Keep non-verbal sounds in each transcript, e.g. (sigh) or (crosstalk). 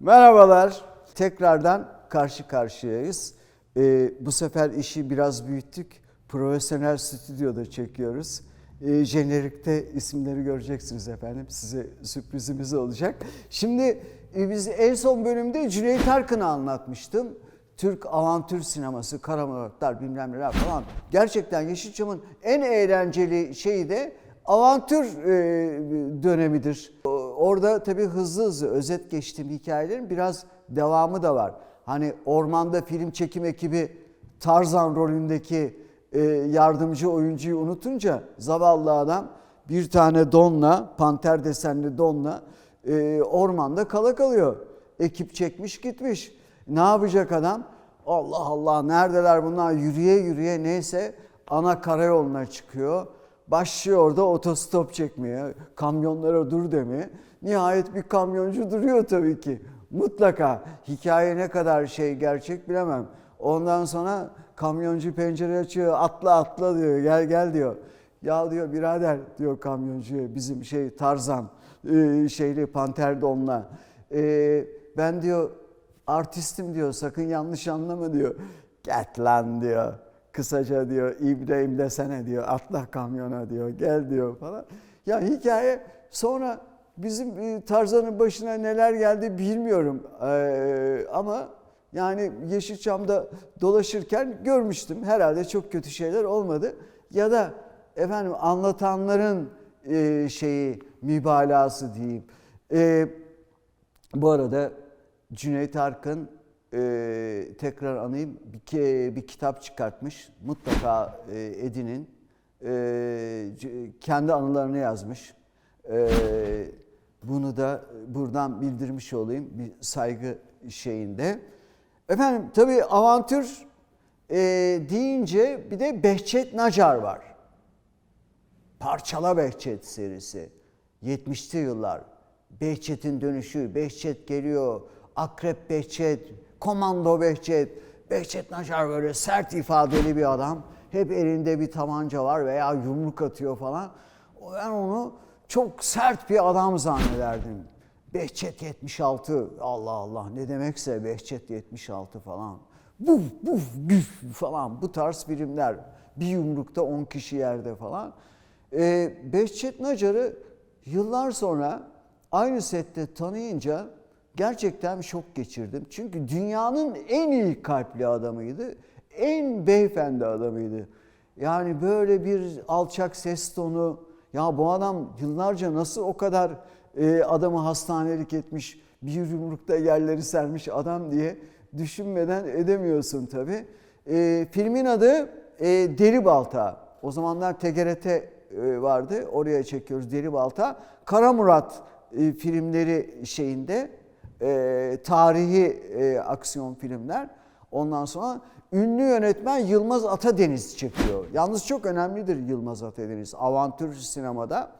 Merhabalar. Tekrardan karşı karşıyayız. Ee, bu sefer işi biraz büyüttük. Profesyonel stüdyoda çekiyoruz. Ee, jenerikte isimleri göreceksiniz efendim. Size sürprizimiz olacak. Şimdi e, biz en son bölümde Cüneyt Arkın'ı anlatmıştım. Türk avantür sineması, karamuratlar bilmem neler falan. Gerçekten Yeşilçam'ın en eğlenceli şeyi de avantür e, dönemidir. Orada tabii hızlı hızlı özet geçtiğim hikayelerin biraz devamı da var. Hani ormanda film çekim ekibi Tarzan rolündeki e, yardımcı oyuncuyu unutunca zavallı adam bir tane donla, panter desenli donla e, ormanda kala kalıyor. Ekip çekmiş gitmiş. Ne yapacak adam? Allah Allah neredeler bunlar yürüye yürüye neyse ana karayoluna çıkıyor. Başlıyor orada otostop çekmeye, kamyonlara dur demeye. Nihayet bir kamyoncu duruyor tabii ki. Mutlaka hikaye ne kadar şey gerçek bilemem. Ondan sonra kamyoncu pencere açıyor, atla atla diyor, gel gel diyor. Ya diyor birader diyor kamyoncuya bizim şey Tarzan e, şeyli panter donla. E, ben diyor artistim diyor sakın yanlış anlama diyor. Get lan diyor. Kısaca diyor İbrahim desene diyor atla kamyona diyor gel diyor falan. Ya hikaye sonra bizim e, Tarzan'ın başına neler geldi bilmiyorum Ee, ama yani Yeşilçam'da dolaşırken görmüştüm. Herhalde çok kötü şeyler olmadı. Ya da efendim anlatanların e, şeyi mübalağası diyeyim. E, bu arada Cüneyt Arkın e, tekrar anayım bir, bir kitap çıkartmış. Mutlaka e, edinin. E, kendi anılarını yazmış. E, bunu da buradan bildirmiş olayım bir saygı şeyinde. Efendim tabii avantür e, deyince bir de Behçet Nacar var. Parçala Behçet serisi. 70'li yıllar. Behçet'in dönüşü, Behçet geliyor, Akrep Behçet, Komando Behçet. Behçet Nacar böyle sert ifadeli bir adam. Hep elinde bir tabanca var veya yumruk atıyor falan. Ben onu çok sert bir adam zannederdim. Behçet 76, Allah Allah ne demekse Behçet 76 falan. Buf buf güf falan bu tarz filmler. Bir yumrukta 10 kişi yerde falan. Ee, Behçet Nacar'ı yıllar sonra aynı sette tanıyınca gerçekten şok geçirdim. Çünkü dünyanın en iyi kalpli adamıydı. En beyefendi adamıydı. Yani böyle bir alçak ses tonu. Ya bu adam yıllarca nasıl o kadar e, adamı hastanelik etmiş, bir yumrukta yerleri sermiş adam diye düşünmeden edemiyorsun tabii. E, filmin adı e, Deri Balta. O zamanlar TGRT e, vardı. Oraya çekiyoruz Deri Balta. Kara Murat e, filmleri şeyinde e, tarihi e, aksiyon filmler. Ondan sonra ünlü yönetmen Yılmaz Atadeniz çekiyor. Yalnız çok önemlidir Yılmaz Atadeniz. Avantür sinemada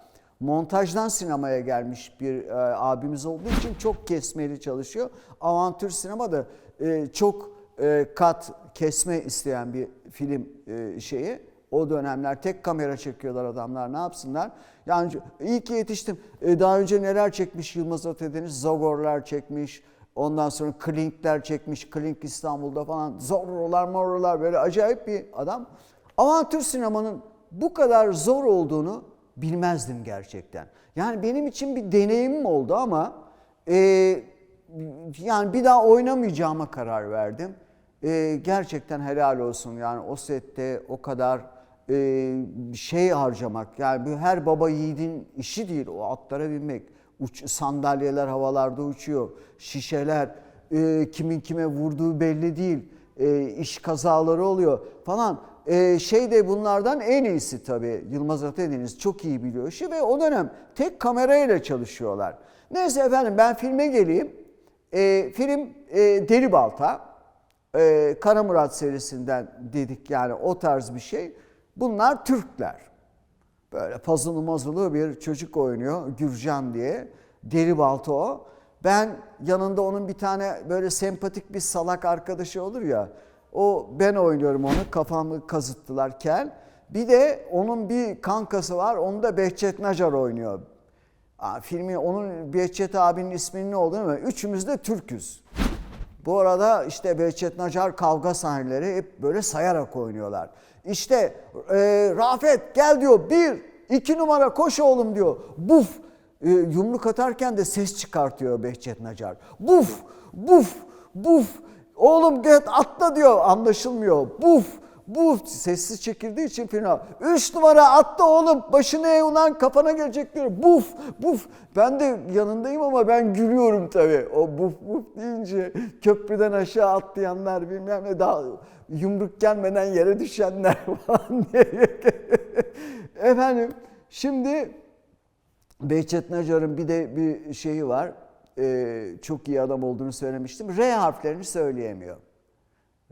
montajdan sinemaya gelmiş bir e, abimiz olduğu için çok kesmeli çalışıyor. Avantür sinemada e, çok e, kat kesme isteyen bir film e, şeyi. O dönemler tek kamera çekiyorlar adamlar ne yapsınlar? Yani iyi ki yetiştim. E, daha önce neler çekmiş Yılmaz Atadeniz? Zagorlar çekmiş. Ondan sonra Klinkler çekmiş. Klink İstanbul'da falan. Zorrolar morrolar böyle acayip bir adam. Avantür sinemanın bu kadar zor olduğunu bilmezdim gerçekten. Yani benim için bir deneyimim oldu ama e, yani bir daha oynamayacağıma karar verdim. E, gerçekten helal olsun yani o sette o kadar e, şey harcamak yani her baba yiğidin işi değil o atlara binmek. Uç, sandalyeler havalarda uçuyor, şişeler, e, kimin kime vurduğu belli değil, e, iş kazaları oluyor falan. E, şey de bunlardan en iyisi tabii Yılmaz Atadeniz çok iyi biliyor işi ve o dönem tek kamerayla çalışıyorlar. Neyse efendim ben filme geleyim. E, film e, Deri Balta, e, Kara Murat serisinden dedik yani o tarz bir şey. Bunlar Türkler. Böyle pazılı mazılı bir çocuk oynuyor Gürcan diye. Deri balta o. Ben yanında onun bir tane böyle sempatik bir salak arkadaşı olur ya. O ben oynuyorum onu kafamı kazıttılar kel. Bir de onun bir kankası var onu da Behçet Nacar oynuyor. Aa, filmi onun Behçet abinin isminin ne olduğunu bilmiyorum. Üçümüz de Türk'üz. Bu arada işte Behçet Nacar kavga sahneleri hep böyle sayarak oynuyorlar. İşte e, Rafet gel diyor bir iki numara koş oğlum diyor. Buf e, yumruk atarken de ses çıkartıyor Behçet Nacar. Buf buf buf oğlum git atla diyor anlaşılmıyor. Buf bu sessiz çekildiği için fena. Üç numara atla oğlum başını eğ ulan kafana gelecek diyor. Buf buf. Ben de yanındayım ama ben gülüyorum tabii. O buf buf deyince köprüden aşağı atlayanlar bilmem ne daha yumruk gelmeden yere düşenler (laughs) falan diye. Efendim şimdi Behçet Nacar'ın bir de bir şeyi var. Ee, çok iyi adam olduğunu söylemiştim. R harflerini söyleyemiyor.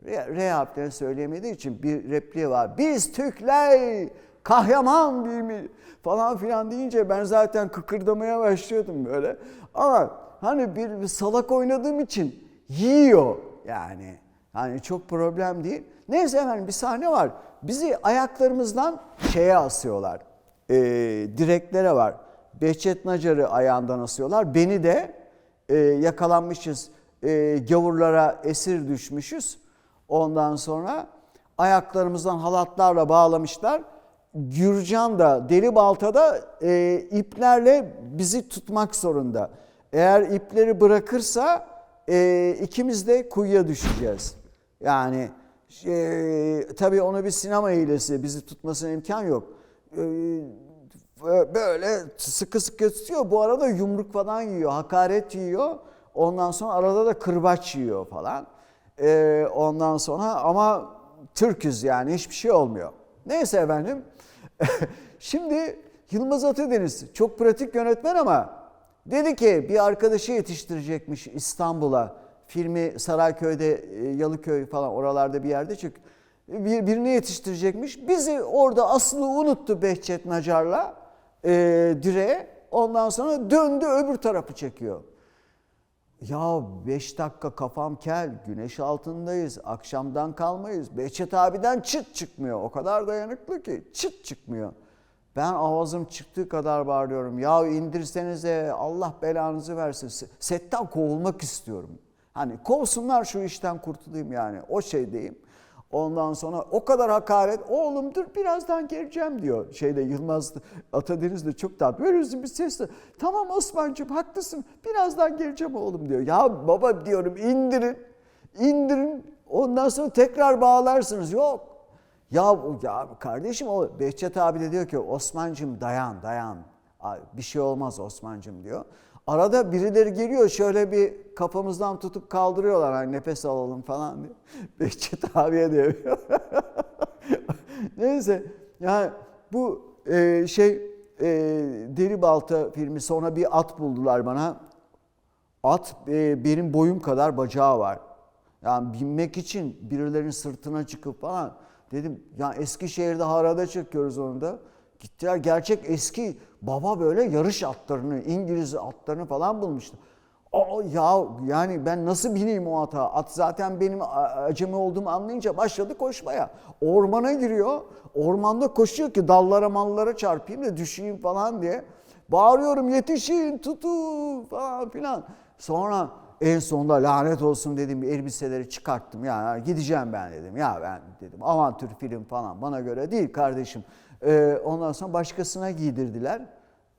R, harflerini söyleyemediği için bir repliği var. Biz Türkler kahraman bir mi falan filan deyince ben zaten kıkırdamaya başlıyordum böyle. Ama hani bir, bir salak oynadığım için yiyor yani. Hani çok problem değil. Neyse efendim bir sahne var. Bizi ayaklarımızdan şeye asıyorlar. Ee, direklere var. Behçet Nacar'ı ayağından asıyorlar. Beni de e, yakalanmışız. E, gavurlara esir düşmüşüz. Ondan sonra ayaklarımızdan halatlarla bağlamışlar. Gürcan da Deli Balta'da e, iplerle bizi tutmak zorunda. Eğer ipleri bırakırsa e, ikimiz de kuyuya düşeceğiz. Yani e, tabii onu bir sinema hilesi bizi tutmasına imkan yok. E, böyle sıkı sıkı tutuyor. Bu arada yumruk falan yiyor, hakaret yiyor. Ondan sonra arada da kırbaç yiyor falan. Ee, ondan sonra ama Türküz yani hiçbir şey olmuyor. Neyse efendim. (laughs) Şimdi Yılmaz Atadeniz çok pratik yönetmen ama dedi ki bir arkadaşı yetiştirecekmiş İstanbul'a. Filmi Sarayköy'de, e, Yalıköy falan oralarda bir yerde çık. Bir, birini yetiştirecekmiş. Bizi orada aslı unuttu Behçet Nacar'la e, direğe. Ondan sonra döndü öbür tarafı çekiyor. Ya 5 dakika kafam kel, güneş altındayız, akşamdan kalmayız. Behçet abiden çıt çıkmıyor. O kadar dayanıklı ki çıt çıkmıyor. Ben ağzım çıktığı kadar bağırıyorum. Ya indirsenize Allah belanızı versin. Setten kovulmak istiyorum. Hani kovsunlar şu işten kurtulayım yani. O şeydeyim. Ondan sonra o kadar hakaret. Oğlum dur birazdan geleceğim diyor. Şeyde Yılmaz Atadeniz de çok tatlı. Böyle bir sesle. Tamam Osman'cığım haklısın. Birazdan geleceğim oğlum diyor. Ya baba diyorum indirin. indirin. Ondan sonra tekrar bağlarsınız. Yok. Ya, ya kardeşim o Behçet abi de diyor ki Osman'cığım dayan dayan. Bir şey olmaz Osman'cığım diyor. Arada birileri geliyor şöyle bir kafamızdan tutup kaldırıyorlar hani nefes alalım falan diye. (laughs) Behçet abiye diyor. (laughs) Neyse yani bu e, şey e, Deri Balta filmi sonra bir at buldular bana. At e, benim boyum kadar bacağı var. Yani binmek için birilerinin sırtına çıkıp falan dedim ya Eskişehir'de harada çekiyoruz onu da. Gittiler gerçek eski baba böyle yarış atlarını, İngiliz atlarını falan bulmuştu. O ya yani ben nasıl bineyim o ata? At zaten benim acemi olduğumu anlayınca başladı koşmaya. Ormana giriyor. Ormanda koşuyor ki dallara mallara çarpayım da düşeyim falan diye. Bağırıyorum yetişin tutun falan filan. Sonra en sonunda lanet olsun dedim elbiseleri çıkarttım. Ya gideceğim ben dedim. Ya ben dedim avantür film falan bana göre değil kardeşim. Ee, ondan sonra başkasına giydirdiler.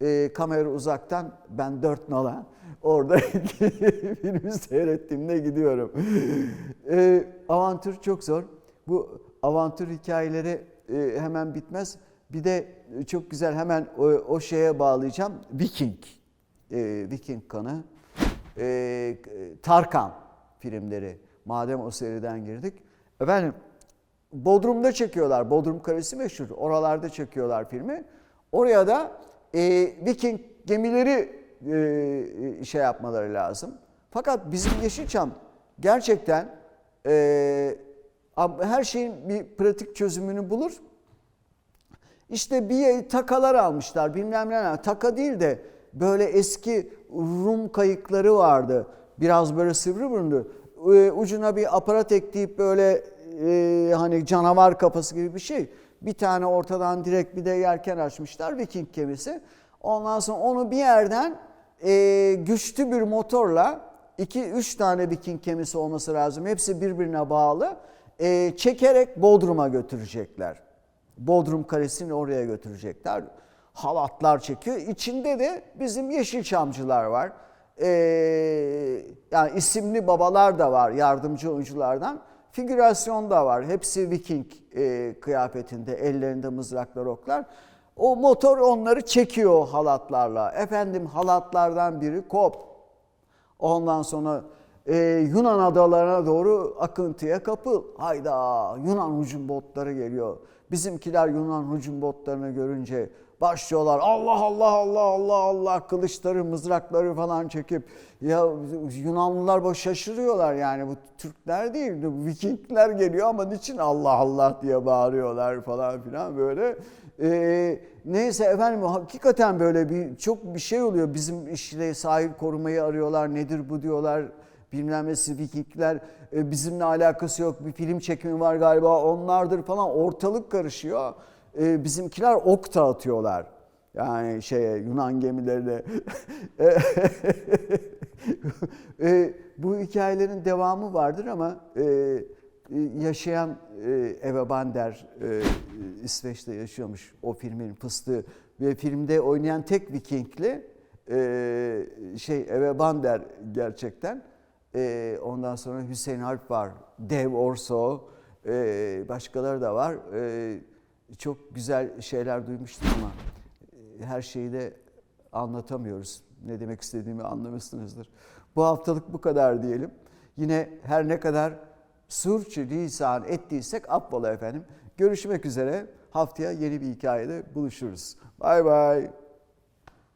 Ee, kamera uzaktan ben dört nala orada (laughs) filmi seyrettiğimde gidiyorum. Ee, avantür çok zor. Bu avantür hikayeleri e, hemen bitmez. Bir de çok güzel hemen o, o şeye bağlayacağım. Viking. Ee, Viking kanı. Ee, Tarkan filmleri. Madem o seriden girdik. Efendim Bodrum'da çekiyorlar. Bodrum Kalesi meşhur. Oralarda çekiyorlar filmi. Oraya da e, Viking gemileri e, şey yapmaları lazım. Fakat bizim Yeşilçam gerçekten e, her şeyin bir pratik çözümünü bulur. İşte bir takalar almışlar bilmem ne. Taka değil de böyle eski Rum kayıkları vardı. Biraz böyle sivri burundu. E, ucuna bir aparat ekleyip böyle e, hani canavar kafası gibi bir şey. Bir tane ortadan direkt bir de yelken açmışlar Viking gemisi. Ondan sonra onu bir yerden e, güçlü bir motorla iki üç tane Viking gemisi olması lazım. Hepsi birbirine bağlı. E, çekerek Bodrum'a götürecekler. Bodrum Kalesi'ni oraya götürecekler. Halatlar çekiyor. İçinde de bizim Yeşilçamcılar var. Ee, yani isimli babalar da var yardımcı oyunculardan. Figürasyon da var. Hepsi Viking e, kıyafetinde, ellerinde mızraklar, oklar. O motor onları çekiyor halatlarla. Efendim halatlardan biri kop. Ondan sonra e, Yunan adalarına doğru akıntıya kapıl. Hayda Yunan hücum botları geliyor. Bizimkiler Yunan hücum botlarını görünce başlıyorlar. Allah Allah Allah Allah Allah kılıçları mızrakları falan çekip ya Yunanlılar boş şaşırıyorlar yani. Bu Türkler değil bu Vikingler geliyor ama niçin Allah Allah diye bağırıyorlar falan filan böyle. Ee, neyse efendim hakikaten böyle bir çok bir şey oluyor. Bizim işte sahil korumayı arıyorlar nedir bu diyorlar. Bilmem Vikingler e, bizimle alakası yok bir film çekimi var galiba onlardır falan. Ortalık karışıyor. E, bizimkiler ok da atıyorlar. Yani şeye Yunan gemilerine. (laughs) e, bu hikayelerin devamı vardır ama e, e, yaşayan e, Eve Bander e, İsveç'te yaşıyormuş o filmin fıstığı ve filmde oynayan tek Vikingli e, şey Eve Bander gerçekten. E, ondan sonra Hüseyin Harp var, Dev Orso, e, başkaları da var. E, çok güzel şeyler duymuştum ama e, her şeyi de anlatamıyoruz. Ne demek istediğimi anlamışsınızdır. Bu haftalık bu kadar diyelim. Yine her ne kadar surçu lisan ettiysek affola efendim. Görüşmek üzere. Haftaya yeni bir hikayede buluşuruz. Bay bay.